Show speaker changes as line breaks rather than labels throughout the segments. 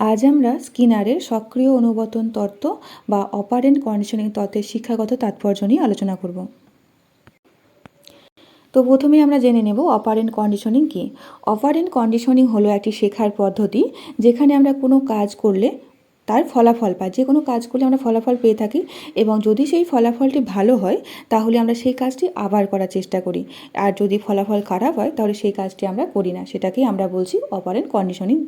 আজ আমরা স্কিনারের সক্রিয় অনুবর্তন তত্ত্ব বা অপারেন্ট কন্ডিশনিং তত্ত্বের শিক্ষাগত তাৎপর্য নিয়ে আলোচনা করব। তো প্রথমে আমরা জেনে নেব অপারেন্ট কন্ডিশনিং কী। অপারেন্ট কন্ডিশনিং হলো একটি শেখার পদ্ধতি যেখানে আমরা কোনো কাজ করলে তার ফলাফল পাই। যে কোনো কাজ করলে আমরা ফলাফল পেয়ে থাকি এবং যদি সেই ফলাফলটি ভালো হয়, তাহলে আমরা সেই কাজটি আবার করার চেষ্টা করি। আর যদি ফলাফল খারাপ হয়, তাহলে সেই কাজটি আমরা করি না। সেটাকেই আমরা বলছি অপারেন্ট কন্ডিশনিং।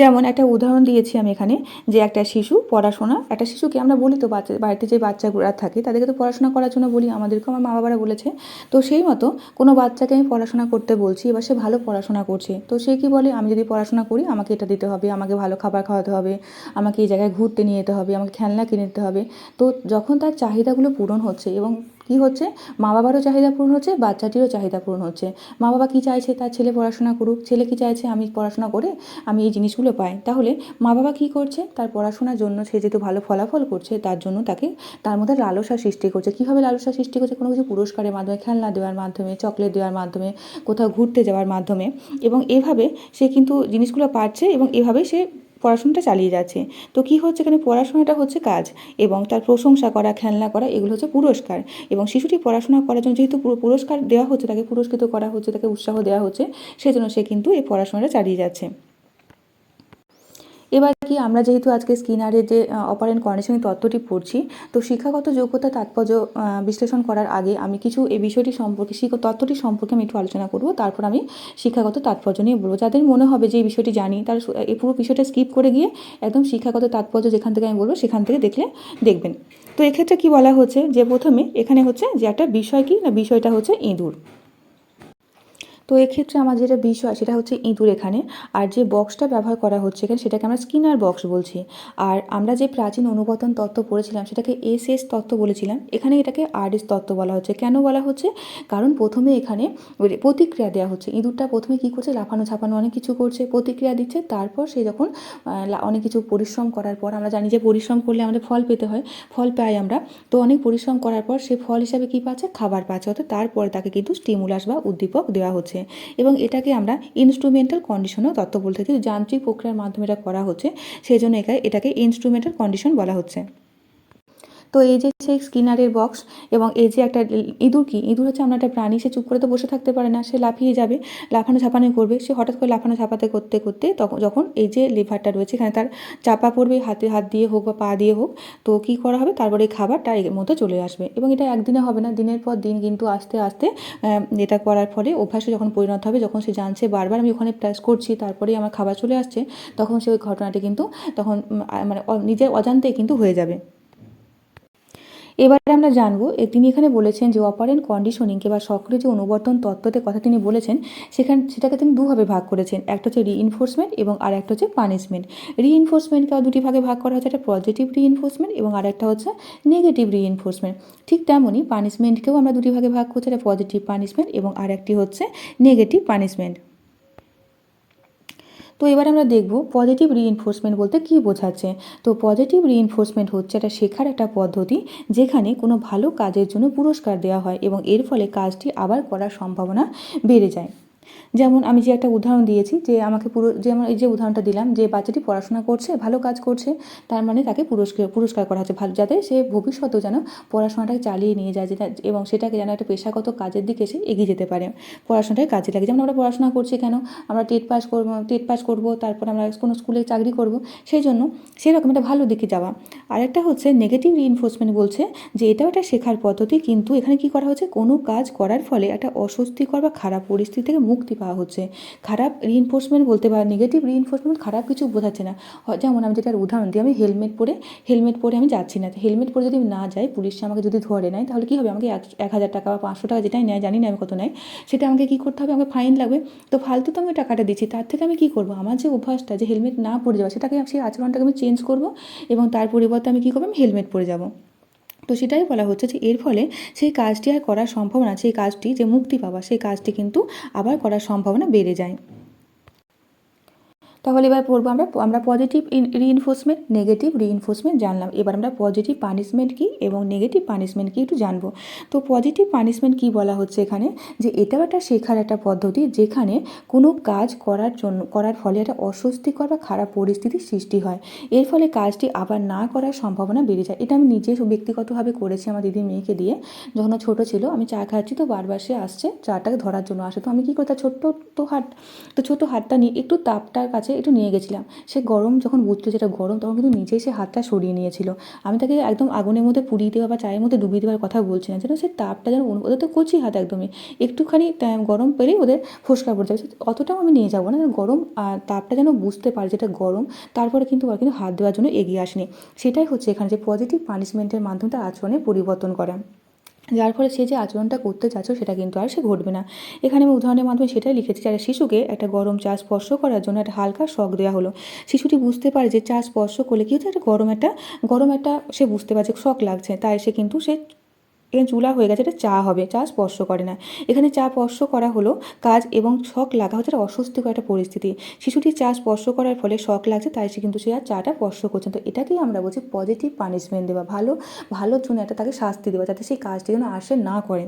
যেমন একটা উদাহরণ দিয়েছি আমি এখানে যে একটা শিশু পড়াশোনা, একটা শিশুকে আমরা বলি তো বাচ্চা, বাড়িতে যে বাচ্চাগুলো থাকে তাদেরকে তো পড়াশোনা করার জন্য বলি, আমাদেরকেও আমার মা বাবারা বলেছে। তো সেই মতো কোনো বাচ্চাকে আমি পড়াশোনা করতে বলছি, এবার সে ভালো পড়াশোনা করছে। তো সে কি বলে, আমি যদি পড়াশোনা করি, আমাকে এটা দিতে হবে, আমাকে ভালো খাবার খাওয়াতে হবে, আমাকে এই জায়গায় ঘুরতে নিয়ে যেতে হবে, আমাকে খেলনা কিনে দিতে হবে। তো যখন তার চাহিদাগুলো পূরণ হচ্ছে এবং কী হচ্ছে? মা বাবারও চাহিদা পূরণ হচ্ছে, বাচ্চাটিরও চাহিদা পূরণ হচ্ছে। মা বাবা কী চাইছে? তার ছেলে পড়াশোনা করুক। ছেলে কী চাইছে? আমি পড়াশোনা করে আমি এই জিনিসগুলো পাই। তাহলে মা বাবা কী করছে? তার পড়াশোনার জন্য সে যেহেতু ভালো ফলাফল করছে, তার জন্য তাকে তার মধ্যে লালসা সৃষ্টি করছে। কীভাবে লালসা সৃষ্টি করছে? কোনো কিছু পুরস্কারের মাধ্যমে, খেলনা দেওয়ার মাধ্যমে, চকলেট দেওয়ার মাধ্যমে, কোথাও ঘুরতে যাওয়ার মাধ্যমে। এবং এভাবে সে কিন্তু জিনিসগুলো পারছে এবং এভাবেই সে পড়াশোনাটা চালিয়ে যাচ্ছে। তো কি হচ্ছে এখানে? পড়াশোনাটা হচ্ছে কাজ এবং তার প্রশংসা করা, খেলনা করা, এগুলো হচ্ছে পুরস্কার। এবং শিশুটি পড়াশোনা করার জন্য যেহেতু পুরস্কার দেওয়া হচ্ছে, তাকে পুরস্কৃত করা হচ্ছে, তাকে উৎসাহ দেওয়া হচ্ছে, সেজন্য সে কিন্তু এই পড়াশোনাটা চালিয়ে যাচ্ছে। এবার কি, আমরা যেহেতু আজকে স্কিনারের যে অপারেন্ট কন্ডিশনিং তত্ত্বটি পড়ছি, তো শিক্ষাগত যোগ্যতা, তাৎপর্য বিশ্লেষণ করার আগে আমি কিছু এই বিষয়টি সম্পর্কে তত্ত্বটি সম্পর্কে আমি একটু আলোচনা করব, তারপর আমি শিক্ষাগত তাৎপর্য নিয়ে বলব। যাদের মনে হবে যে এই বিষয়টি জানি, তার এই পুরো বিষয়টা স্কিপ করে গিয়ে একদম শিক্ষাগত তাৎপর্য যেখান থেকে আমি বলব, সেখান থেকে দেখলে দেখবেন। তো এক্ষেত্রে কি বলা হচ্ছে, যে প্রথমে এখানে হচ্ছে যে একটা বিষয় কি, না বিষয়টা হচ্ছে ইঁদুর। তো এক্ষেত্রে আমার যেটা বিষয় সেটা হচ্ছে ইঁদুর এখানে। আর যে বক্সটা ব্যবহার করা হচ্ছে এখানে সেটাকে আমরা স্কিনার বক্স বলছি। আর আমরা যে প্রাচীন অনুবর্তন তত্ত্ব পড়েছিলাম সেটাকে এস এস তত্ত্ব বলেছিলাম। এখানে এটাকে আর এস তত্ত্ব বলা হচ্ছে। কেন বলা হচ্ছে? কারণ প্রথমে এখানে প্রতিক্রিয়া দেওয়া হচ্ছে। ইঁদুরটা প্রথমে কী করছে? লাফানো ছাপানো অনেক কিছু করছে, প্রতিক্রিয়া দিচ্ছে। তারপর সে যখন অনেক কিছু পরিশ্রম করার পর, আমরা জানি যে পরিশ্রম করলে আমাদের ফল পেতে হয়, ফল পাই আমরা। তো অনেক পরিশ্রম করার পর সে ফল হিসাবে কী পাচ্ছে? খাবার পাচ্ছে। অর্থাৎ তারপরে তাকে কিন্তু স্টিমুলাস বা উদ্দীপক দেওয়া হচ্ছে। এবং এটাকে আমরা ইনস্ট্রুমেন্টাল কন্ডিশনও তত্ত্ব বলতে যান্ত্রিক প্রক্রিয়ার মাধ্যমে এটা করা হচ্ছে সেই জন্য এটাকে ইনস্ট্রুমেন্টাল কন্ডিশন বলা হচ্ছে। তো এই যে সেই স্কিনারের বক্স এবং এই যে একটা ইঁদুর কি? ইঁদুর হচ্ছে আমরা একটা প্রাণী, সে চুপ করে তো বসে থাকতে পারে না, সে লাফিয়ে যাবে, লাফানো ঝাপানো করবে, সে হঠাৎ করে লাফানো ঝাপাতে করতে করতে তখন যখন এই যে লিভারটা রয়েছে, এখানে তার চাপা পড়বে, হাতে হাত দিয়ে হোক বা পা দিয়ে হোক, তো কি করা হবে? তারপরে এই খাবারটা এর মধ্যে চলে আসবে এবং এটা একদিনে হবে না, দিনের পর দিন কিন্তু আস্তে আস্তে এটা করার ফলে অভ্যাসে যখন পরিণত হবে, যখন সে জানছে বারবার আমি ওখানে প্রেস করছি, তারপরেই আমার খাবার চলে আসছে, তখন সে ওই ঘটনাটি কিন্তু, তখন মানে নিজের অজান্তেই কিন্তু হয়ে যাবে। এবারে আমরা জানব তিনি এখানে বলেছেন যে অপারেন্ট কন্ডিশনিংকে বা সক্রিয় যে অনুবর্তন তত্ত্বতে কথা তিনি বলেছেন, সেখানে, সেটাকে তিনি দুভাবে ভাগ করেছেন। একটা হচ্ছে রিইনফোর্সমেন্ট এবং আর একটা হচ্ছে পানিশমেন্ট রিইনফোর্সমেন্টকে দুটি ভাগে ভাগ করা হচ্ছে একটা পজিটিভ রিইনফোর্সমেন্ট এবং আর একটা হচ্ছে নেগেটিভ রিইনফোর্সমেন্ট ঠিক তেমনই পানিশমেন্টকেও আমরা দুটি ভাগে ভাগ করছি, একটা পজিটিভ পানিশমেন্ট এবং আর একটি হচ্ছে নেগেটিভ পানিশমেন্ট তো এবার আমরা দেখব পজিটিভ রিইনফোর্সমেন্ট বলতে কী বোঝাচ্ছে। তো পজিটিভ রিইনফোর্সমেন্ট হচ্ছে এটা শেখার একটা পদ্ধতি যেখানে কোনো ভালো কাজের জন্য পুরস্কার দেওয়া হয় এবং এর ফলে কাজটি আবার করার সম্ভাবনা বেড়ে যায়। যেমন আমি যে একটা উদাহরণ দিয়েছি যে আমাকে পুরো যেমন এই যে উদাহরণটা দিলাম যে বাচ্চাটি পড়াশোনা করছে, ভালো কাজ করছে, তার মানে তাকে পুরস্কার পুরস্কার করা হচ্ছে, ভালো যাতে সে ভবিষ্যতেও যেন পড়াশোনাটাকে চালিয়ে নিয়ে যায়, যেটা এবং সেটাকে যেন একটা পেশাগত কাজের দিকে সে এগিয়ে যেতে পারে, পড়াশোনাটাকে কাজে লাগে যেমন আমরা পড়াশোনা করছি কেন? আমরা টেট পাস করব, টেট পাস করব, তারপর আমরা কোনো স্কুলে চাকরি করব, সেই জন্য সেরকম একটা ভালো দিকে যাওয়া। আরেকটা হচ্ছে নেগেটিভ রিইনফোর্সমেন্ট বলছে যে এটাও একটা শেখার পদ্ধতি, কিন্তু এখানে কি করা হচ্ছে কোনো কাজ করার ফলে একটা অস্বস্তিকর বা খারাপ পরিস্থিতি থেকে মুক্তি পাওয়া হচ্ছে খারাপ রিইনফোর্সমেন্ট বলতে পারে নেগেটিভ রিইনফোর্সমেন্ট খারাপ কিছু বোঝাচ্ছে না। যেমন আমি যেটার উদাহরণ দিই, আমি হেলমেট পরে হেলমেট পরে আমি যাচ্ছি না। হেলমেট পরে যদি না যাই, পুলিশ আমাকে যদি ধরে নেয়, তাহলে কী হবে? আমাকে এক হাজার টাকা বা পাঁচশো টাকা যেটাই নেয়, জানি না আমি কত নেয়, সেটা আমাকে কী করতে হবে? আমাকে ফাইন লাগবে। তো ফালতু তো আমি টাকাটা দিচ্ছি। তার থেকে আমি কী করব? আমার যে অভ্যাসটা যে হেলমেট না পরে যাওয়া, সেটাকে সেই আচরণটাকে আমি চেঞ্জ করব এবং তার পরিবর্তে আমি কী করব? আমি হেলমেট পরে যাব। তো সেটাই বলা হচ্ছে যে এর ফলে সেই কাজটি আর করা সম্ভব না, সেই কাজটি যে মুক্তি পাওয়া, সেই কাজটি কিন্তু আবার করার সম্ভাবনা বেড়ে যায়। তাহলে এবার পড়ব আমরা আমরা পজিটিভ রিইনফোর্সমেন্ট নেগেটিভ রিইনফোর্সমেন্ট জানলাম। এবার আমরা পজিটিভ পানিশমেন্ট কী এবং নেগেটিভ পানিশমেন্ট কী একটু জানব। তো পজিটিভ পানিশমেন্ট কী বলা হচ্ছে এখানে? যে এটাও একটা শেখার একটা পদ্ধতি যেখানে কোনো কাজ করার জন্য, করার ফলে একটা অস্বস্তিকর বা খারাপ পরিস্থিতির সৃষ্টি হয়। এর ফলে কাজটি আবার না করার সম্ভাবনা বেড়ে যায়। এটা আমি নিজে ব্যক্তিগতভাবে করেছি আমার দিদির মেয়েকে দিয়ে। যখন ছোটো ছিল, আমি চা খাচ্ছি তো বারবার সে আসছে, চাটাকে ধরার জন্য আসে। তো আমি কী করি, তার ছোট্ট তো হাত, তো ছোটো হাতটা নিয়ে একটু তাপটার কাছে একটু নিয়ে গেছিলাম। সে গরম যখন বুঝতো যেটা গরম, তখন কিন্তু নিজেই সে হাতটা সরিয়ে নিয়েছিল। আমি তাকে একদম আগুনের মধ্যে পুড়িয়ে দেওয়া বা চায়ের মধ্যে ডুবিয়ে দেওয়ার কথা বলছি না। যেন সে তাপটা যেন ওদের তো কচি হাত একদমই। একটুখানি গরম পেলেই ওদের ফোসকা পড়ে যাবে। অতটাও আমি নিয়ে যাব না। গরম তাপটা যেন বুঝতে পারে যেটা গরম, তারপরে কিন্তু ওরা কিন্তু হাত দেওয়ার জন্য এগিয়ে আসেনি। সেটাই হচ্ছে এখানে যে পজিটিভ পানিশমেন্টের মাধ্যমে তার আচরণে পরিবর্তন করা। যার ফলে সে যে আচরণটা করতে চাচ্ছ সেটা কিন্তু আর সে ঘটবে না। এখানে আমি উদাহরণের মাধ্যমে সেটাই লিখেছি যে, একটা শিশুকে একটা গরম চা স্পর্শ করার জন্য একটা হালকা শখ দেওয়া হলো। শিশুটি বুঝতে পারে যে চা স্পর্শ করলে কী হচ্ছে? একটা গরম একটা গরম একটা সে বুঝতে পারছে শখ লাগছে, তাই সে কিন্তু সে এখানে চুলা হয়ে গেছে, এটা চা হবে, চা স্পর্শ করে না। এখানে চা স্পর্শ করা হলো কাজ এবং শখ লাগা হচ্ছে, এটা অস্বস্তিকর একটা পরিস্থিতি। শিশুটি চা স্পর্শ করার ফলে শখ লাগছে, তাই সে কিন্তু সে আর চাটা স্পর্শ করছে তো এটাকেই আমরা বলছি পজিটিভ পানিশমেন্ট দেওয়া, ভালো, ভালোর জন্য একটা তাকে শাস্তি দেওয়া, যাতে সেই কাজটি যেন আর সে না করে।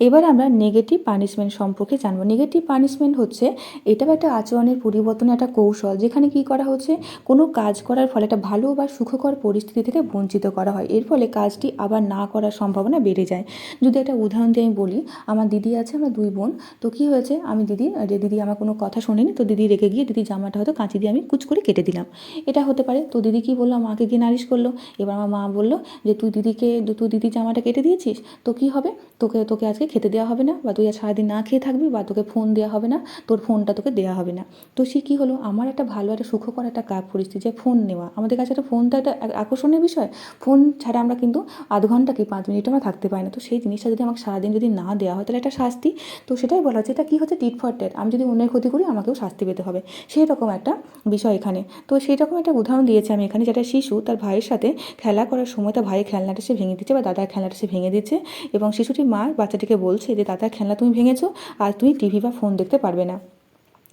এবার আমরা নেগেটিভ পানিশমেন্ট সম্পর্কে জানব। নেগেটিভ পানিশমেন্ট হচ্ছে এটাও একটা আচরণের পরিবর্তনের একটা কৌশল, যেখানে কি করা হচ্ছে? কোনো কাজ করার ফলে একটা ভালো বা সুখকর পরিস্থিতি থেকে বঞ্চিত করা হয়। এর ফলে কাজটি আবার না করার সম্ভাবনা বেড়ে যায়। যদি একটা উদাহরণ দিয়ে আমি বলি, আমার দিদি আছে, আমরা দুই বোন। তো কী হয়েছে? আমি দিদি, যে দিদি আমার কোনো কথা শোনেনি, তো দিদি রেখে গিয়ে দিদি জামাটা হয়তো কাঁচি দিয়ে আমি কুচ করে কেটে দিলাম। এটা হতে পারে। তো দিদি কী বলল? মাকে গিয়ে নালিশ করল। এবার আমার মা বলল যে, তুই দিদিকে, তুই দিদি জামাটা কেটে দিয়েছিস? তো কী হবে? তোকে তোকে আজকে খেতে দেওয়া হবে না বা তুই আজ সারাদিন না খেয়ে থাকবি বা তোকে ফোন দেওয়া হবে না, তোর ফোনটা তোকে দেওয়া হবে না। তো সে কী হলো? আমার একটা ভালো, একটা সুখকর, একটা কাজ পরিস্থিতি যে ফোন নেওয়া। আমাদের কাছে একটা ফোন তো একটা এক- আকর্ষণীয় বিষয়। ফোন ছাড়া আমরা কিন্তু আধ ঘণ্টা কি পাঁচ মিনিট আমরা থাকতে পারি না। তো সেই জিনিসটা যদি আমাকে সারাদিন যদি না দেওয়া হয়, তাহলে একটা শাস্তি। তো সেটাই বলা হচ্ছে, এটা কী হচ্ছে? টিট ফর টেট আমি যদি অন্যের ক্ষতি করি, আমাকেও শাস্তি পেতে হবে। সেই রকম একটা বিষয় এখানে। তো সেই রকম একটা উদাহরণ দিয়েছি আমি এখানে, যেটা শিশু তার ভাইয়ের সাথে খেলা করার সময়, তার ভাইয়ের খেলনাটা সে ভেঙে দিচ্ছে বা দাদার খেলনাটা সে ভেঙে দিচ্ছে এবং শিশুটির মা বাচ্চাটিকে বলছে যে দাদার খেলনা তুমি ভেঙেছো আর তুমি টিভি বা ফোন দেখতে পারবে না।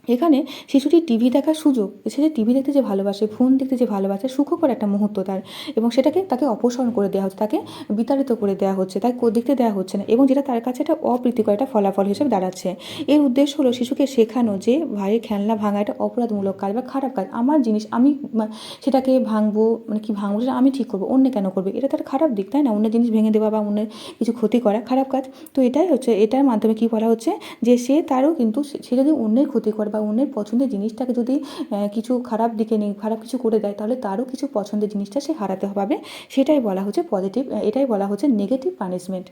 এখানে শিশুটি টিভি দেখার সুযোগ, সে যে টিভি দেখতে যে ভালোবাসে ফোন দেখতে যে ভালোবাসে, সুখকর একটা মুহূর্ত তার। এবং সেটাকে তাকে অপসারণ করে দেওয়া হচ্ছে, তাকে বিতাড়িত করে দেওয়া হচ্ছে, তাকে দেখতে দেওয়া হচ্ছে না। এবং যেটা তার কাছে একটা অপ্রীতিকর একটা ফলাফল হিসেবে দাঁড়াচ্ছে। এর উদ্দেশ্য হলো শিশুকে শেখানো যে, ভাইয়ের খেলনা ভাঙা একটা অপরাধমূলক কাজ বা খারাপ কাজ। আমার জিনিস আমি সেটাকে ভাঙবো মানে কি ভাঙবো, সেটা আমি ঠিক করব, অন্য কেন করবে? এটা তার খারাপ দিক, তাই না? অন্য জিনিস ভেঙে দেওয়া বা অন্যের কিছু ক্ষতি করা খারাপ কাজ। তো এটাই হচ্ছে, এটার মাধ্যমে কি বলা হচ্ছে যে, সে তারও কিন্তু, সে যদি অন্যের ক্ষতি করে বা অন্যের পছন্দের জিনিসটাকে যদি কিছু খারাপ দিকে নিয়ে, খারাপ কিছু করে দেয়, তাহলে তারও কিছু পছন্দের জিনিসটা সে হারাতে পাবে সেটাই বলা হচ্ছে পজিটিভ এটাই বলা হচ্ছে নেগেটিভ পানিশমেন্ট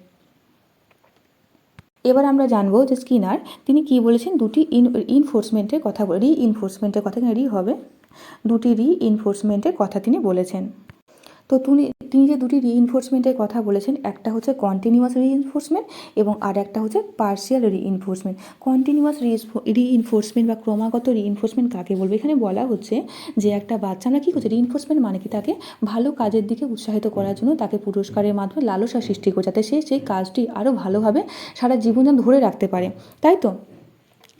এবার আমরা জানব যে স্কিনার, তিনি কি বলেছেন? দুটি ইন ইনফোর্সমেন্টের কথা রি ইনফোর্সমেন্টের কথা রি হবে? দুটি রি ইনফোর্সমেন্টের কথা তিনি বলেছেন। তো তিনি তিনি যে দুটি রিইনফোর্সমেন্টের কথা বলেছেন, একটা হচ্ছে কন্টিনিউয়াস রিইনফোর্সমেন্ট এবং আর একটা হচ্ছে পার্সিয়াল রিইনফোর্সমেন্ট কন্টিনিউয়াস রিইনফোর্সমেন্ট বা ক্রমাগত রিইনফোর্সমেন্ট কাকে বলবে? এখানে বলা হচ্ছে যে একটা বাচ্চা আমরা কী করছে রিইনফোর্সমেন্ট মানে কি? তাকে ভালো কাজের দিকে উৎসাহিত করার জন্য তাকে পুরস্কারের মাধ্যমে লালসা সৃষ্টি করে, যাতে সে সেই কাজটি আরও ভালোভাবে সারা জীবন ধরে রাখতে পারে। তাই তো?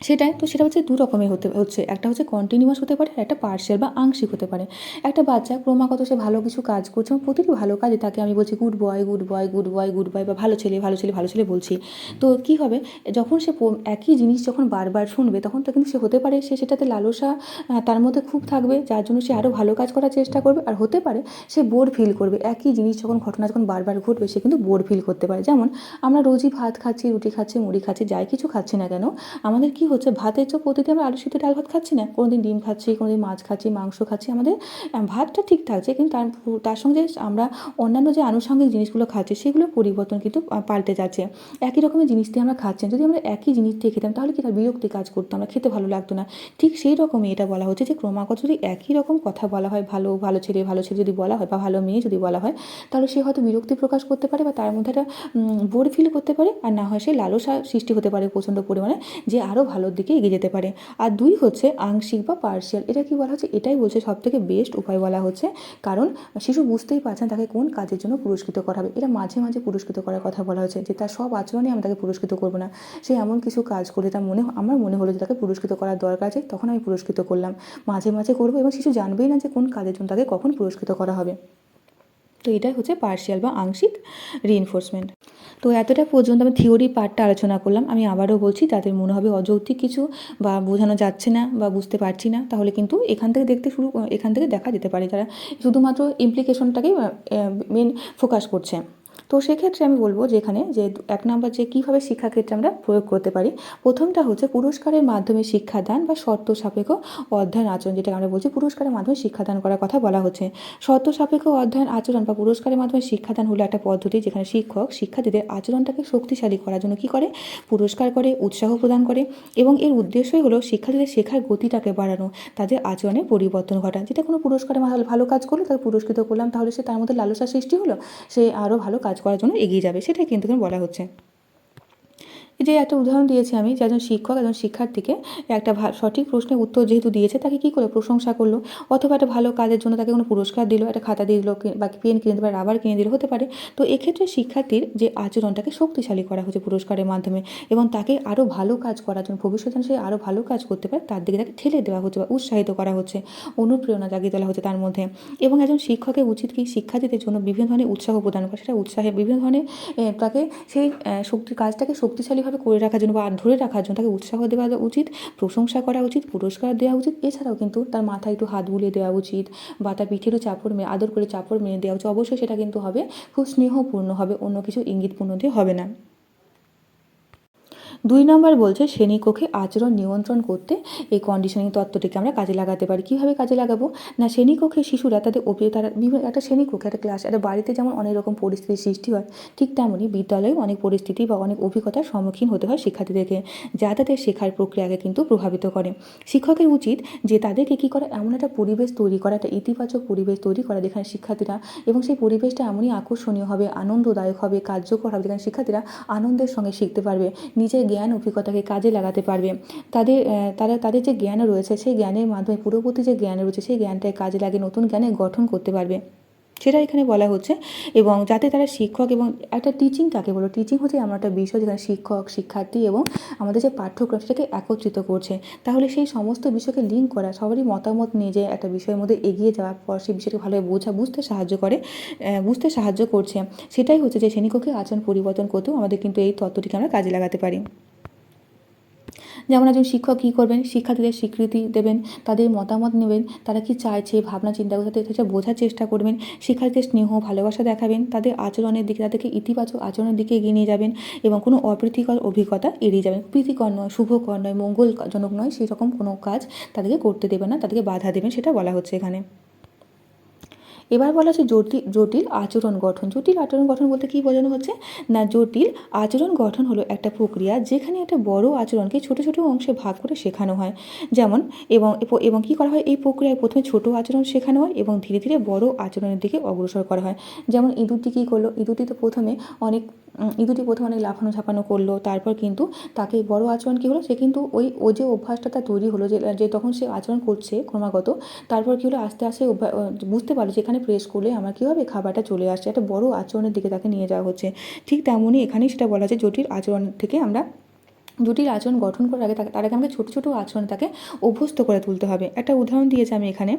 সেটাই, তো সেটা হচ্ছে দু রকমের হতে, হচ্ছে। একটা হচ্ছে কন্টিনিউয়াস হতে পারে একটা পার্সিয়াল বা আংশিক হতে পারে। একটা বাচ্চা ক্রমাগত সে ভালো কিছু কাজ করছে, এবং প্রতিটি ভালো কাজে তাকে আমি বলছি good boy good boy good boy good boy বা ভালো ছেলে ভালো ছেলে ভালো ছেলে বলছি। তো কী হবে? যখন সে একই জিনিস যখন বারবার শুনবে, তখন তো কিন্তু সে হতে পারে, সে সেটাতে লালসা তার মধ্যে খুব থাকবে, যার জন্য সে আরও ভালো কাজ করার চেষ্টা করবে, আর হতে পারে সে বোর ফিল করবে। একই জিনিস যখন, ঘটনা যখন বারবার ঘটবে, সে কিন্তু বোর ফিল করতে পারে। যেমন আমরা রোজই ভাত খাচ্ছি, রুটি খাচ্ছি, মুড়ি খাচ্ছি, যাই কিছু খাচ্ছি না কেন, আমাদের কি হচ্ছে ভাতের চোখ প্রতিদিন আমরা আলু সিদ্ধ ডাল ভাত খাচ্ছি না, কোনোদিন ডিম খাচ্ছি, কোনোদিন মাছ খাচ্ছি, মাংস খাচ্ছি, আমাদের ভাতটা ঠিক থাকছে, কিন্তু তার তার সঙ্গে আমরা অন্যান্য যে আনুষঙ্গিক জিনিসগুলো খাচ্ছি সেগুলো পরিবর্তন কিন্তু পাল্টে যাচ্ছে। একই রকমের জিনিস দিয়ে আমরা খাচ্ছি যদি আমরা একই জিনিস দিয়ে খেতাম, তাহলে কি তার বিরক্তি কাজ করতো, আমরা খেতে ভালো লাগতো না। ঠিক সেই রকমই এটা বলা হচ্ছে যে, ক্রমাগত যদি একই রকম কথা বলা হয়, ভালো ভালো ছেলে ভালো ছেলে যদি বলা হয়, বা ভালো মেয়ে যদি বলা হয়, তাহলে সে হয়তো বিরক্তি প্রকাশ করতে পারে, বা তার মধ্যে একটা বোর ফিল করতে পারে, আর না হয় সে লালসা সৃষ্টি হতে পারে প্রচণ্ড পরিমাণে, যে আরও ভালো ভালোর দিকে এগিয়ে যেতে পারে। আর দুই হচ্ছে আংশিক বা পার্শিয়াল এটা কি বলা হচ্ছে? এটাই বলছে সব থেকে বেস্ট উপায় বলা হচ্ছে। কারণ শিশু বুঝতেই পারছেন তাকে কোন কাজের জন্য পুরস্কৃত করা হবে। এটা মাঝে মাঝে পুরস্কৃত করার কথা বলা হচ্ছে যে তার সব আচরণে আমি তাকে পুরস্কৃত করব না। সে এমন কিছু কাজ করে তার মনে আমার মনে হলো যে তাকে পুরস্কৃত করার দরকার আছে, তখন আমি পুরস্কৃত করলাম। মাঝে মাঝে করব এবং শিশু জানবেই না যে কোন কাজের জন্য তাকে কখন পুরস্কৃত করা হবে। তো এটাই হচ্ছে পার্শিয়াল বা আংশিক রিএনফোর্সমেন্ট তো এতটা পর্যন্ত আমি থিওরি পার্টটা আলোচনা করলাম। আমি আবারও বলছি তাদের মনে হবে অযৌক্তিক কিছু বা বোঝানো যাচ্ছে না বা বুঝতে পারছি না, তাহলে কিন্তু এখান থেকে দেখতে শুরু, এখান থেকে দেখা যেতে পারে যারা শুধুমাত্র ইমপ্লিকেশনটাকেই মেন ফোকাস করছে। তো সেক্ষেত্রে আমি বলব যে এখানে যে এক নম্বর যে কীভাবে শিক্ষাক্ষেত্রে আমরা প্রয়োগ করতে পারি, প্রথমটা হচ্ছে পুরস্কারের মাধ্যমে শিক্ষাদান বা শর্ত সাপেক্ষ অধ্যয়ন আচরণ যেটা আমরা বলছি পুরস্কারের মাধ্যমে শিক্ষাদান করার কথা বলা হচ্ছে। শর্ত সাপেক্ষ অধ্যয়ন আচরণ বা পুরস্কারের মাধ্যমে শিক্ষাদান হলো একটা পদ্ধতি যেখানে শিক্ষক শিক্ষার্থীদের আচরণটাকে শক্তিশালী করার জন্য কী করে? পুরস্কার করে, উৎসাহ প্রদান করে এবং এর উদ্দেশ্যই হলো শিক্ষার্থীদের শেখার গতিটাকে বাড়ানো, তাদের আচরণে পরিবর্তন ঘটা। যেটা কোনো পুরস্কারে ভালো ভালো কাজ করল, তাকে পুরস্কৃত করলাম, তাহলে সে তার মধ্যে লালসা সৃষ্টি হলো, সে আরও ভালো কাজ করার জন্য এগিয়ে যাবে সেটাই কিন্তু বলা হচ্ছে। যে একটা উদাহরণ দিয়েছি আমি যে একজন শিক্ষক, একজন শিক্ষার্থীকে একটা সঠিক প্রশ্নের উত্তর যেহেতু দিয়েছে, তাকে কী করে প্রশংসা করল? অথবা একটা ভালো কাজের জন্য তাকে কোনো পুরস্কার দিল, একটা খাতা দিয়ে দিল বা পেন কিনে দিল রাবার কিনে দিল, হতে পারে। তো এক্ষেত্রে শিক্ষার্থীর যে আচরণটাকে শক্তিশালী করা হচ্ছে পুরস্কারের মাধ্যমে এবং তাকে আরও ভালো কাজ করার জন্য, ভবিষ্যতে সে আরও ভালো কাজ করতে পারে, তার দিকে তাকে ঠেলে দেওয়া হচ্ছে বা উৎসাহিত করা হচ্ছে, অনুপ্রেরণা জাগিয়ে তোলা হচ্ছে তার মধ্যে। এবং একজন শিক্ষকের উচিত কি শিক্ষার্থীদের জন্য বিভিন্ন ধরনের উৎসাহ প্রদান করা? সেটা উৎসাহে বিভিন্ন ধরনের তাকে সেই শক্তি কাজটাকে শক্তিশালীভাবে করে রাখার জন্য বা ধরে রাখার জন্য তাকে উৎসাহ দেওয়া উচিত, প্রশংসা করা উচিত, পুরস্কার দেওয়া উচিত। এছাড়াও কিন্তু তার মাথায় একটু হাত বুলিয়ে দেওয়া উচিত বা তার পিঠেরও চাপড় মেয়ে, আদর করে চাপড় মেনে দেওয়া উচিত। অবশ্যই সেটা কিন্তু হবে, খুব স্নেহপূর্ণ হবে, অন্য কিছু ইঙ্গিতপূর্ণ দিয়ে হবে না। দুই নম্বর বলছে, শ্রেণীকক্ষে আচরণ নিয়ন্ত্রণ করতে এই কন্ডিশনিং তত্ত্বটিকে আমরা কাজে লাগাতে পারি। কীভাবে কাজে লাগাবো? না, শ্রেণীকক্ষে শিশুরা তাদের অভি তারা বিভিন্ন, একটা শ্রেণীকক্ষে, একটা ক্লাস একটা বাড়িতে যেমন অনেক রকম পরিস্থিতির সৃষ্টি হয়, ঠিক তেমনই বিদ্যালয়েও অনেক পরিস্থিতি বা অনেক অভিজ্ঞতার সম্মুখীন হতে হয় শিক্ষার্থীদেরকে, যা তাদের শেখার প্রক্রিয়াকে কিন্তু প্রভাবিত করে। শিক্ষকের উচিত যে তাদেরকে কী করে, এমন একটা পরিবেশ তৈরি করা, একটা ইতিবাচক পরিবেশ তৈরি করা যেখানে শিক্ষার্থীরা এবং সেই পরিবেশটা এমনই আকর্ষণীয় হবে, আনন্দদায়ক হবে, কার্যকর হবে, যেখানে শিক্ষার্থীরা আনন্দের সঙ্গে শিখতে পারবে, নিজের জ্ঞান অভিজ্ঞতাকে কাজে লাগাতে পারবে। তাদের তারা, তাদের যে জ্ঞান রয়েছে, সেই জ্ঞানের মাধ্যমে পূর্ববর্তী যে জ্ঞান রয়েছে, সেই জ্ঞানটাকে কাজে লাগিয়ে নতুন জ্ঞানের গঠন করতে পারবে। সেটা এখানে বলা হচ্ছে। এবং যাতে তারা শিক্ষক এবং একটা টিচিং কাকে বলো? টিচিং হচ্ছে এমন একটা বিষয় যেখানে শিক্ষক, শিক্ষার্থী এবং আমাদের যে পাঠ্যক্রম সেটাকে একত্রিত করছে। তাহলে সেই সমস্ত বিষয়কে লিঙ্ক করা, সবারই মতামত নিয়ে যে একটা বিষয়ের মধ্যে এগিয়ে যাওয়ার পর সেই বিষয়কে ভালোভাবে বোঝা, বুঝতে সাহায্য করে বুঝতে সাহায্য করছে। সেটাই হচ্ছে যে শ্রেণীকক্ষে আচরণ পরিবর্তন করতেও আমাদের কিন্তু এই তত্ত্বটিকে আমরা কাজে লাগাতে পারি। যেমন একজন শিক্ষক কী করবেন? শিক্ষার্থীদের স্বীকৃতি দেবেন, তাদের মতামত নেবেন, তারা কি চাইছে, ভাবনা চিন্তা করে তাদের সেটা বোঝার চেষ্টা করবেন, শিক্ষার্থীদের স্নেহ, ভালোবাসা দেখাবেন, তাদের আচরণের দিকে, তাদেরকে ইতিবাচক আচরণের দিকে এগিয়ে নিয়ে যাবেন এবং কোনো অপ্রীতিকর অভিজ্ঞতা এড়িয়ে যাবেন। প্রীতিকর নয়, শুভকর নয়, মঙ্গলজনক নয় সেই রকম কোনো কাজ তাদেরকে করতে দেবেন না, তাদেরকে বাধা দেবেন, সেটা বলা হচ্ছে এখানে। এবার বলা হচ্ছে জটিল জটিল আচরণ গঠন। জটিল আচরণ গঠন বলতে কী বোঝানো হচ্ছে? না, জটিল আচরণ গঠন হলো একটা প্রক্রিয়া যেখানে একটা বড় আচরণকে ছোট ছোট অংশে ভাগ করে শেখানো হয়। যেমন, এবং এবং কী করা হয়? এই প্রক্রিয়ায় প্রথমে ছোট আচরণ শেখানো হয় এবং ধীরে ধীরে বড় আচরণের দিকে অগ্রসর করা হয়। যেমন ইঁদুরটি কী করল? ইঁদুরটি তো প্রথমে অনেক ইঁদুরটি প্রথমে অনেক লাফানো ঝাপানো করল, তারপর কিন্তু তাকে বড় আচরণ কী হলো, সে কিন্তু ওই, ও যে অভ্যাসটা তার তৈরি হলো, যে যে তখন সে আচরণ করছে ক্রমাগত, তারপর কী হলো, আস্তে আস্তে বুঝতে পারল যেখানে প্রেস করলে আমার কী হবে, খাবারটা চলে আসছে, একটা বড় আচরণের দিকে তাকে নিয়ে যাওয়া হচ্ছে। ঠিক তেমনই এখানেই সেটা বলা আছে জটিল আচরণ থেকে আমরা জটিল আচরণ গঠন করার আগে তাকে, তার আগে আমাকে ছোটো ছোটো আচরণ তাকে অভ্যস্ত করে তুলতে হবে। একটা উদাহরণ দিয়েছি আমি এখানে।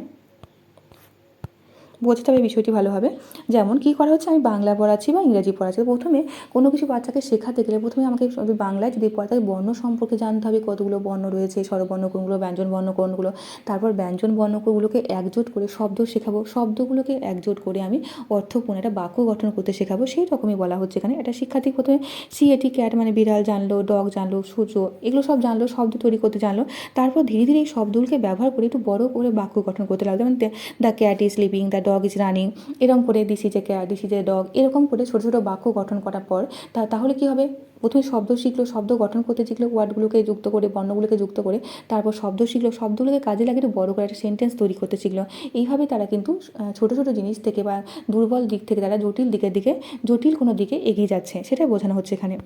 বোঝাতে হবে বিষয়টি ভালোভাবে। যেমন, কী করা হচ্ছে? আমি বাংলা পড়াচ্ছি বা ইংরাজি পড়াচ্ছি। প্রথমে কোনো কিছু বাচ্চাকে শেখাতে গেলে প্রথমে আমাকে বাংলায় যদি পড়া থাকে বর্ণ সম্পর্কে জানতে হবে, কতগুলো বর্ণ রয়েছে, স্বরবর্ণ কোনগুলো, ব্যঞ্জন বর্ণ কোনগুলো। তারপর ব্যঞ্জন বর্ণগুলোকে একজোট করে শব্দ শেখাবো। শব্দগুলোকে একজোট করে আমি অর্থপূর্ণ একটা বাক্য গঠন করতে শেখাবো। সেই রকমই বলা হচ্ছে এখানে। একটা শিক্ষার্থী প্রথমে সি এটি ক্যাট মানে বিড়াল জানলো ডগ জানলো, সূর্য, এগুলো সব জানলো, শব্দ তৈরি করতে জানলো। তারপর ধীরে ধীরে এই শব্দগুলোকে ব্যবহার করে একটু বড় করে বাক্য গঠন করতে লাগল। যেমন the cat is sleeping the dog is running এরকম করে this is a cat this is a dog এরকম করে ছোটো ছোটো বাক্য গঠন করার পর তা, তাহলে কী হবে? প্রথমে শব্দ শিখলো, শব্দ গঠন করতে শিখলো ওয়ার্ডগুলোকে যুক্ত করে, বর্ণগুলোকে যুক্ত করে, তারপর শব্দ শিখলো, শব্দগুলোকে কাজে লাগিয়ে বড় করে একটা সেন্টেন্স তৈরি করতে শিখলো। এইভাবে তারা কিন্তু ছোটো ছোটো জিনিস থেকে বা দুর্বল দিক থেকে, তারা জটিল দিকের দিকে, জটিল কোনো দিকে এগিয়ে যাচ্ছে, সেটাই বোঝানো হচ্ছে এখানে।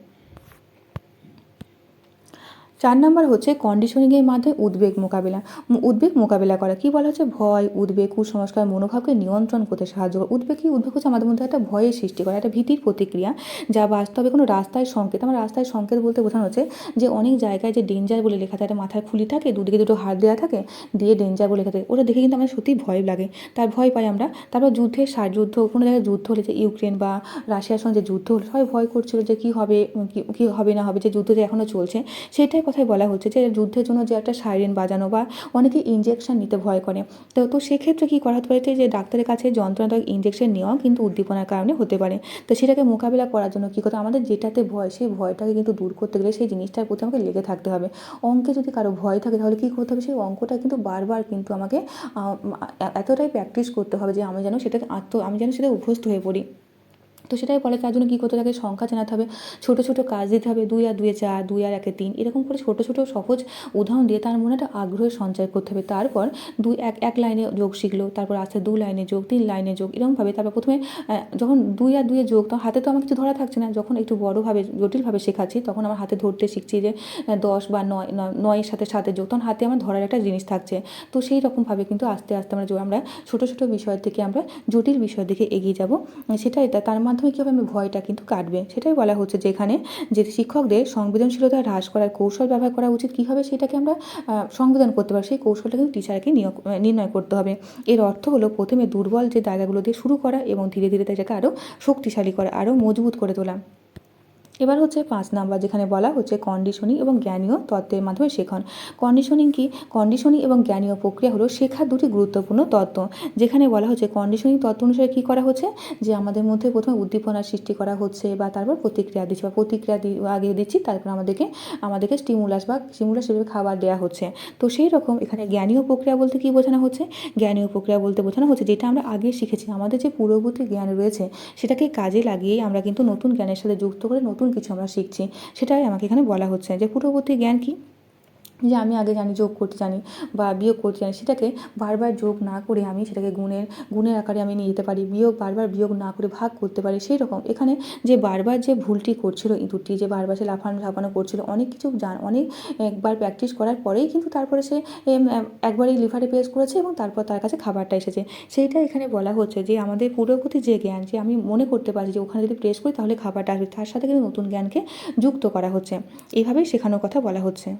চার নাম্বার হচ্ছে কন্ডিশনিংয়ের মাধ্যমে উদ্বেগ মোকাবিলা। উদ্বেগ মোকাবিলা করা। কি বলা হচ্ছে? ভয়, উদ্বেগ, কুসংস্কার, মনোভাবকে নিয়ন্ত্রণ করতে সাহায্য করে। উদ্বেগ কি? উদ্বেগ হচ্ছে আমাদের মধ্যে একটা ভয়ের সৃষ্টি করে, একটা ভীতির প্রতিক্রিয়া, যা বাস্তবে কোনো রাস্তায় সংকেত। আমার রাস্তায় সংকেত বলতে বোঝানো হচ্ছে যে, অনেক জায়গায় যে ডেঞ্জার বলে লেখা থাকে মাথায় খুলি থাকে, দুদিকে দুটো হাত দেওয়া থাকে, দিয়ে ডেঞ্জার বলে লেখা থাকে, ওটা দেখে কিন্তু আমার সত্যিই ভয় লাগে। তার ভয় পাই আমরা। তারপর যুদ্ধের সার, যুদ্ধ, কোনো জায়গায় যুদ্ধ হলে যে ইউক্রেন বা রাশিয়ার সঙ্গে যে যুদ্ধ হলো, সবাই ভয় করছিল যে কী হবে কী হবে না হবে, যে যুদ্ধ যে এখনও চলছে, সেটাই কথাই বলা হচ্ছে যে যুদ্ধের জন্য যে একটা সাইরেন বাজানো বা অনেকে ইঞ্জেকশন নিতে ভয় করে। তো তো সেক্ষেত্রে কী করা হতে পারে যে ডাক্তারের কাছে যন্ত্রণাদায়ক ইঞ্জেকশন নেওয়াও কিন্তু উদ্দীপনার কারণে হতে পারে। তো সেটাকে মোকাবিলা করার জন্য কী করতে আমাদের যেটাতে ভয়, সেই ভয়টাকে কিন্তু দূর করতে গেলে সেই জিনিসটার প্রতি আমাকে লেগে থাকতে হবে। অঙ্কে যদি কারও ভয় থাকে তাহলে কী করতে হবে? সেই অঙ্কটা কিন্তু বারবার কিন্তু আমাকে এতটাই প্র্যাকটিস করতে হবে যে আমি যেন সেটাকে আত্ম, আমি যেন সেটা অভ্যস্ত হয়ে পড়ি। তো সেটাই বলে তার জন্য কী করতে থাকে সংখ্যা জানাতে হবে। ছোটো ছোটো কাজ দিতে হবে। দুই আর দুয়ে চার, দুই আর একে তিন। এরকম করে ছোটো ছোটো সহজ উদাহরণ দিয়ে তার মনে একটা আগ্রহের সঞ্চয় করতে হবে। তারপর দুই, এক এক লাইনে যোগ শিখলো। তারপর আস্তে দু লাইনে যোগ, তিন লাইনে যোগ। এরকমভাবে তারপর প্রথমে যখন দুই আর দুয়ে যোগ, তখন হাতে তো আমার কিছু ধরা থাকছে না। যখন একটু বড়োভাবে, জটিলভাবে শেখাচ্ছি, তখন আমার হাতে ধরতে শিখছি যে দশ বা নয়, নয়- নয়ের সাথে সাথে যোগ। তখন হাতে আমার ধরার একটা জিনিস থাকছে। তো সেই রকমভাবে কিন্তু আস্তে আস্তে আমরা আমরা ছোটো ছোটো বিষয় থেকে আমরা জটিল বিষয়ের দিকে এগিয়ে যাব। সেটাই তার মাধ্যমে কী কীভাবে আমি ভয়টা কিন্তু কাটবে? সেটাই বলা হচ্ছে যেখানে যে শিক্ষকদের সংবেদনশীলতা হ্রাস করার কৌশল ব্যবহার করা উচিত, কীভাবে সেটাকে আমরা সংবেদন করতে পারি, সেই কৌশলটা কিন্তু টিচারকে নিয়োগ নির্ণয় করতে হবে। এর অর্থ হলো প্রথমে দুর্বল যে জায়গাগুলো দিয়ে শুরু করা এবং ধীরে ধীরে তাদেরকে আরও শক্তিশালী করা আরও মজবুত করে তোলা। এবার হচ্ছে পাঁচ নাম্বার যেখানে বলা হচ্ছে কন্ডিশনিং এবং জ্ঞানীয় তত্ত্বের মাধ্যমে শেখন। কন্ডিশনিং কি? কন্ডিশনিং এবং জ্ঞানীয় প্রক্রিয়া হলো শেখার দুটি গুরুত্বপূর্ণ তত্ত্ব। যেখানে বলা হচ্ছে কন্ডিশনিং তত্ত্ব অনুসারে কী করা হচ্ছে? যে আমাদের মধ্যে প্রথমে উদ্দীপনার সৃষ্টি করা হচ্ছে বা তারপর প্রতিক্রিয়া দিচ্ছি বা প্রতিক্রিয়া আগে দিচ্ছি, তারপর আমাদেরকে আমাদেরকে স্টিমুলাস বা স্টিমুলাস হিসেবে খাবার দেওয়া হচ্ছে। তো সেই রকম এখানে জ্ঞানীয় প্রক্রিয়া বলতে কী বোঝানো হচ্ছে? জ্ঞানীয় প্রক্রিয়া বলতে বোঝানো হচ্ছে যেটা আমরা আগে শিখেছি। আমাদের যে পূর্ববর্তী জ্ঞান রয়েছে, সেটাকে কাজে লাগিয়েই আমরা কিন্তু নতুন জ্ঞানের সাথে যুক্ত করে নতুন কিছু আমরা শিখছি সেটাই আমাকে এখানে বলা হচ্ছে যে পূর্ববর্তী জ্ঞান কি? যে আমি আগে জানি, যোগ করতে জানি বা বিয়োগ করতে জানি, সেটাকে বারবার যোগ না করে আমি সেটাকে গুণের গুণের আকারে আমি নিয়ে যেতে পারি, বিয়োগ বারবার বিয়োগ না করে ভাগ করতে পারি সেই রকম এখানে যে বারবার যে ভুলটি করছিল ইঁদুরটি যে বারবার সে লাফানো, ঝাপানো করছিল, অনেক কিছু জান, অনেক একবার প্র্যাকটিস করার পরেই কিন্তু তারপরে সে একবারই লিভারে প্রেস করেছে এবং তারপর তার কাছে খাবারটা এসেছে। সেইটা এখানে বলা হচ্ছে যে আমাদের পূর্ববর্তী যে জ্ঞান, যে আমি মনে করতে পারছি যে ওখানে যদি প্রেস করি তাহলে খাবারটা আসবে, তার সাথে কিন্তু নতুন জ্ঞানকে যুক্ত করা হচ্ছে। এইভাবেই শেখানোর কথা বলা হচ্ছে।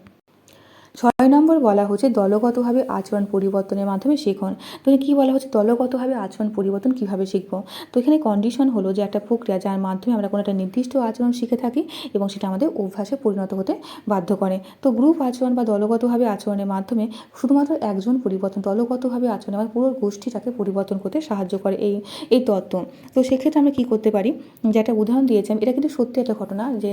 ছয় নম্বর বলা হচ্ছে দলগতভাবে আচরণ পরিবর্তনের মাধ্যমে শেখন। তো কী বলা হচ্ছে? দলগতভাবে আচরণ পরিবর্তন কীভাবে শিখব? তো এখানে কন্ডিশন হলো যে একটা প্রক্রিয়া যার মাধ্যমে আমরা কোনো একটা নির্দিষ্ট আচরণ শিখে থাকি এবং সেটা আমাদের অভ্যাসে পরিণত হতে বাধ্য করে। তো গ্রুপ আচরণ বা দলগতভাবে আচরণের মাধ্যমে শুধুমাত্র একজন পরিবর্তন, দলগতভাবে আচরণ আমার পুরো গোষ্ঠীটাকে পরিবর্তন করতে সাহায্য করে এই এই তত্ত্ব। তো সেক্ষেত্রে আমরা কী করতে পারি? যে একটা উদাহরণ দিয়েছি এটা কিন্তু সত্যি একটা ঘটনা যে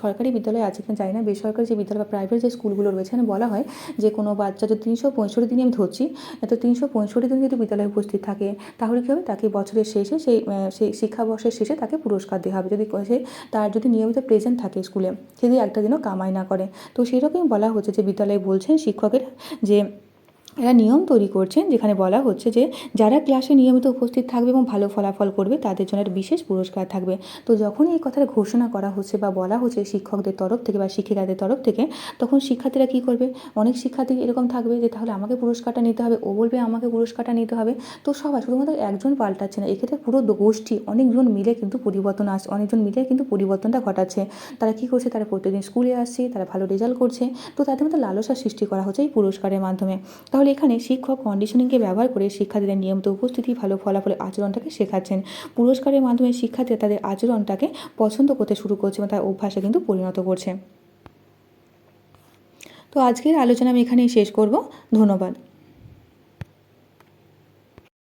সরকারি বিদ্যালয় আছে কিনা জানি না। বেসরকারি যে বিদ্যালয় বা প্রাইভেট যে স্কুলগুলো রয়েছে বলা হয় যে কোনো বাচ্চা যদি তিনশো পঁয়ষট্টি দিনে আমি ধরছি তো তিনশো পঁয়ষট্টি দিন যদি বিদ্যালয়ে উপস্থিত থাকে, তাহলে কী হবে? তাকে বছরের শেষে সেই সেই শিক্ষাবর্ষের শেষে তাকে পুরস্কার দেওয়া হবে। যদি সে তার যদি নিয়মিত প্রেজেন্ট থাকে স্কুলে, সে যদি একটা দিনও কামাই না করে। তো সেরকমই বলা হচ্ছে যে বিদ্যালয়ে বলছেন শিক্ষকের যে এরা নিয়ম তৈরি করছেন যেখানে বলা হচ্ছে যে যারা ক্লাসে নিয়মিত উপস্থিত থাকবে এবং ভালো ফলাফল করবে, তাদের জন্য একটা বিশেষ পুরস্কার থাকবে। তো যখনই এই কথাটা ঘোষণা করা হচ্ছে বা বলা হচ্ছে শিক্ষকদের তরফ থেকে বা শিক্ষিকাদের তরফ থেকে, তখন শিক্ষার্থীরা কী করবে? অনেক শিক্ষার্থী এরকম থাকবে যে তাহলে আমাকে পুরস্কারটা নিতে হবে, ও বলবে আমাকে পুরস্কারটা নিতে হবে। তো সবাই, শুধুমাত্র একজন পাল্টাচ্ছে না, এক্ষেত্রে পুরো গোষ্ঠী, অনেকজন মিলে কিন্তু পরিবর্তন আসছে অনেকজন মিলে কিন্তু পরিবর্তনটা ঘটাচ্ছে। তারা কী করছে? তারা প্রত্যেকদিন স্কুলে আসছে, তারা ভালো রেজাল্ট করছে। তো তাদের মধ্যে লালসা সৃষ্টি করা হচ্ছে এই পুরস্কারের মাধ্যমে। তাহলে এখানে শিক্ষক কন্ডিশনিংকে ব্যবহার করে শিক্ষার্থীদের নিয়মিত উপস্থিতি, ভালো ফলাফলের আচরণটাকে শেখাচ্ছেন। পুরস্কারের মাধ্যমে শিক্ষার্থীরা তাদের আচরণটাকে পছন্দ করতে শুরু করছে এবং তার অভ্যাসে কিন্তু পরিণত করছে। তো আজকের আলোচনা আমি এখানেই শেষ করব। ধন্যবাদ।